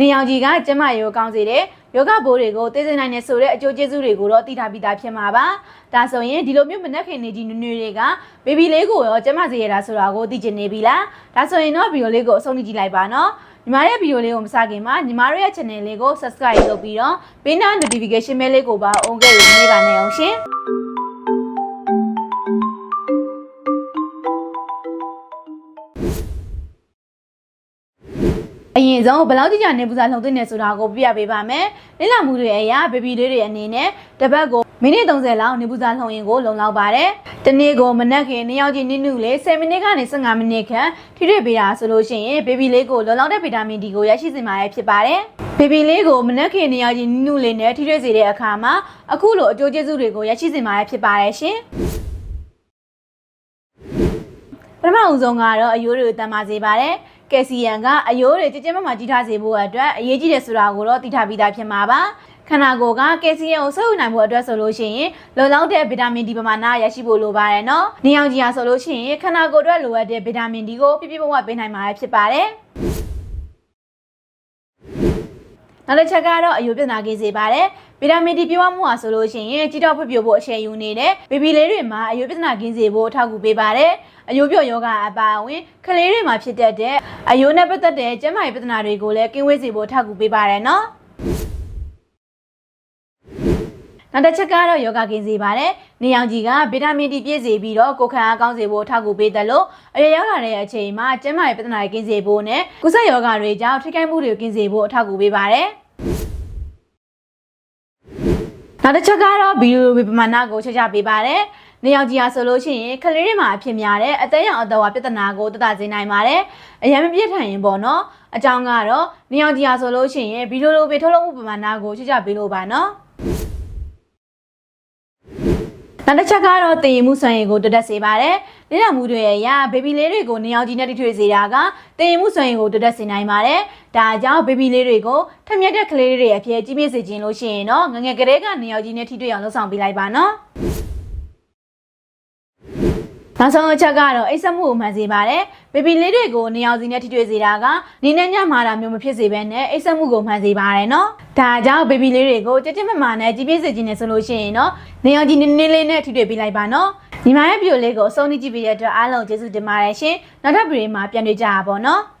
နေအောင်ကြီးကကျမရေကိုကောင်းစေတဲ့ယောဂဘိုးတွေကိုသိစေနိုင်တဲ့ဆိုတဲ့အကျိုးကျေးဇူးတွေကိုတော့သိထားပြီးသားဖြစ်မှာပါဒါဆိုရင်ဒီလိုမျိုးမနှက်ခင်နေကြီးနွေနွေတွေကဘေဘီလေးကိုရောကျမစေရတာဆိုတာကိုသိချင်နေပြီလားဒါဆိုရင်တော့ဗီဒီယိုလေးကိုအဆုံးထိကြည့်လိုက်ပါနော်ညီမရဲ့ဗီဒီယိုလေးကိုမစခင်မှာညီမတို့ရဲ့ channel လေးကို subscribe လုပ်ပြီးတော့ဘေးနား notification bell လေးကိုပါ on ခဲ့လို့နေပါနဲ့အောင်ရှင် အရင်ဆုံးဘယ်လောက်ကြကြနေပူစာလှုံသွင်းနေဆိုတာကိုပြပြပေးပါမယ်။လိလမှုတွေအရာဘေဘီလေးတွေအနေနဲ့တစ်ပတ်ကိုမိနစ်30လောက်နေပူစာလှုံရင်ကိုလုံလောက်ပါတယ်။တနေ့ကိုမနက်ခင်းနှစ်ယောက်ချင်းနည်းနည်းလေး10မိနစ်ကနေ15မိနစ်ခန့်ထိတွေ့ပေးတာဆိုလို့ရှိရင်ဘေဘီလေးကိုလုံလောက်တဲ့ဗီတာမင်ဒီကိုရရှိစေမှာရဖြစ်ပါတယ်။ဘေဘီလေးကိုမနက်ခင်းနှစ်ယောက်ချင်းနည်းနည်းလေးနဲ့ထိတွေ့စေတဲ့အခါမှာအခုလိုအကျိုးကျေးဇူးတွေကိုရရှိစေမှာရဖြစ်ပါတယ်ရှင်။ ပထမအဦးဆုံးကတော့အယိုးတွေကိုတန်ပါစေပါတယ်။ကယ်ဆီယမ်ကအယိုးတွေကြည်ကြဲမမကြီးထားစေဖို့အတွက်အရေးကြီးတယ်ဆိုတာကိုတော့သိထားပြီးသားဖြစ်မှာပါ။ခန္ဓာကိုယ်ကကယ်ဆီယမ်ကိုစုပ်ယူနိုင်ဖို့အတွက်ဆိုလို့ရှိရင်လုံလောက်တဲ့ဗီတာမင်ဒီပမာဏရရှိဖို့လိုပါတယ်နော်။နေအောင်ကြီးဟာဆိုလို့ရှိရင်ခန္ဓာကိုယ်အတွက်လိုအပ်တဲ့ဗီတာမင်ဒီကိုပြည့်ပြည့်ဝဝပေးနိုင်မှာဖြစ်ပါတယ်။ နောက်တစ်ချက်ကတော့အယိုးပြဿနာကိစေပါတယ်ဗီတာမင်ဒီပြည့်ဝမှုဟာဆိုလို့ရှိရင်ကြီးတော့ဖွံ့ဖြိုးဖို့အရှယ်ယူနေတဲ့ဘေဘီလေးတွေမှာအယိုးပြဿနာကင်းစေဖို့အထောက်အကူပေးပါတယ်အယိုးပြော့ယောဂအပါအဝင်ကလေးတွေမှာဖြစ်တတ်တဲ့အယိုးနဲ့ပတ်သက်တဲ့ကျန်းမာရေးပြဿနာတွေကိုလည်းကင်းဝေးစေဖို့အထောက်အကူပေးပါတယ်နော် နောက်တစ်ချက်ကတော့ယောဂကင်းစေပါတယ်။နေအောင်ကြီးကဗီတာမင်ဒီပြည့်စေပြီးတော့ကိုယ်ခံအားကောင်းစေဖို့အထောက်အကူပေးတယ်လို့အရွယ်ရောက်လာတဲ့အချိန်မှာကျန်းမာရေးပြဿနာတွေကင်းစေဖို့နဲ့ကုသယောဂတွေကြောင့်ထိခိုက်မှုတွေကိုကင်းစေဖို့အထောက်အကူပေးပါတယ်။နောက်တစ်ချက်ကတော့ဗီဒီယိုဝေပမာဏကိုချက်ချပေးပါတယ်။နေအောင်ကြီးအားဆိုလို့ရှိရင်ကလေးတွေမှာအဖြစ်များတဲ့အသက်ရောင်အသက်ဝါပြဿနာကိုတတ်တာစေနိုင်ပါတယ်။အရင်မပြည့်ထန်ရင်ပေါ့နော်။အကြောင်းကတော့နေအောင်ကြီးအားဆိုလို့ရှိရင်ဗီဒီယိုလိုပေထုတ်လုပ်မှုပမာဏကိုချက်ချပေးလို့ပါနော်။ နောက်တစ်ချက်ကတော့တည်ရင်မှုဆွမ်းရည်ကိုတက်တက်စေပါတယ်။လက်လမှုတွေရဲ့အရဘေဘီလေးတွေကိုနေအောင်ကြီးနဲ့တိထွေစေတာကတည်ရင်မှုဆွမ်းရည်ကိုတက်တက်စေနိုင်ပါတယ်။ဒါကြောင့်ဘေဘီလေးတွေကိုထက်မြက်တဲ့ကလေးတွေအဖြစ်ကြီးပြည့်စေခြင်းလို့ရှိရင်တော့ငငယ်ကလေးကနေအောင်ကြီးနဲ့ထိတွေ့အောင်လုပ်ဆောင်ပေးလိုက်ပါနော်။ နောက်ဆုံးအချက်ကတော့အိတ်ဆက်မှုကိုမှန်စေပါတယ်။ဘေဘီလေးတွေကိုနေအောင်စီနဲ့ထိတွေ့စေတာကနေနဲ့ညမှာတာမျိုးမဖြစ်စေဘဲနဲ့အိတ်ဆက်မှုကိုမှန်စေပါတယ်နော်။ဒါကြောင့်ဘေဘီလေးတွေကိုကြက်ကြက်မမာနဲ့ကြီးပြည့်စေခြင်းနဲ့ဆိုလို့ရှိရင်တော့နေအောင်ကြီးနည်းနည်းလေးနဲ့ထိတွေ့ပေးလိုက်ပါနော်။ညီမရဲ့ဗီဒီယိုလေးကိုအဆုံးထိကြည့်ပေးတဲ့အတွက်အားလုံးကျေးဇူးတင်ပါတယ်ရှင်။နောက်ထပ်ဗီဒီယိုမှာပြန်တွေ့ကြပါပါနော်။